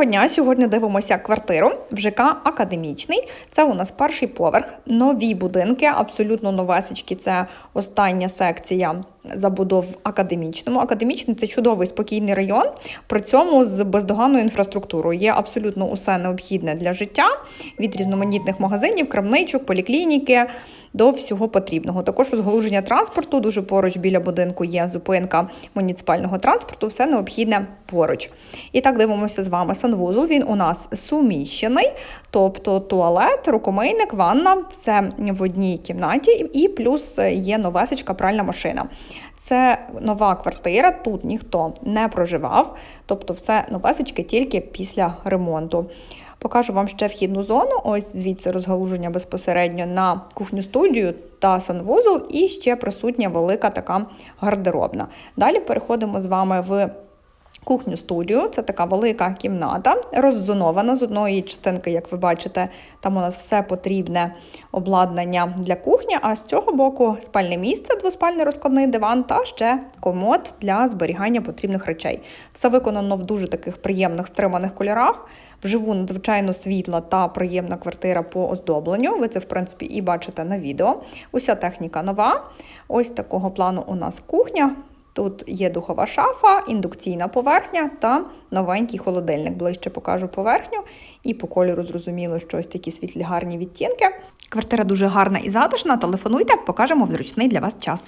Доброго дня! Сьогодні дивимося квартиру в ЖК Академічний. Це у нас перший поверх, нові будинки, абсолютно новесечки. Це остання секція забудов в академічному. Академічний це чудовий спокійний район, при цьому з бездоганною інфраструктурою. Є абсолютно усе необхідне для життя від різноманітних магазинів, крамничок, поліклініки до всього потрібного. Також розгалуження транспорту. Дуже поруч біля будинку є зупинка муніципального транспорту. Все необхідне поруч. І так дивимося з вами санвузол. Він у нас суміщений, тобто туалет, рукомийник, ванна, все в одній кімнаті, і плюс є новесечка пральна машина. Це нова квартира, тут ніхто не проживав, тобто все новесечки тільки після ремонту. Покажу вам ще вхідну зону. Ось звідси розгалуження безпосередньо на кухню студію та санвузол, і ще присутня велика така гардеробна. Далі переходимо з вами в кухню студію. Це така велика кімната, роззонована з одної частинки, як ви бачите, там у нас все потрібне обладнання для кухні. А з цього боку спальне місце, двоспальний розкладний диван та ще комод для зберігання потрібних речей. Все виконано в дуже таких приємних стриманих кольорах. Вживу надзвичайно світла та приємна квартира по оздобленню. Ви це, в принципі, і бачите на відео. Уся техніка нова. Ось такого плану у нас кухня. Тут є духова шафа, індукційна поверхня та новенький холодильник. Ближче покажу поверхню. І по кольору зрозуміло, що ось такі світлі гарні відтінки. Квартира дуже гарна і затишна. Телефонуйте, покажемо в зручний для вас час.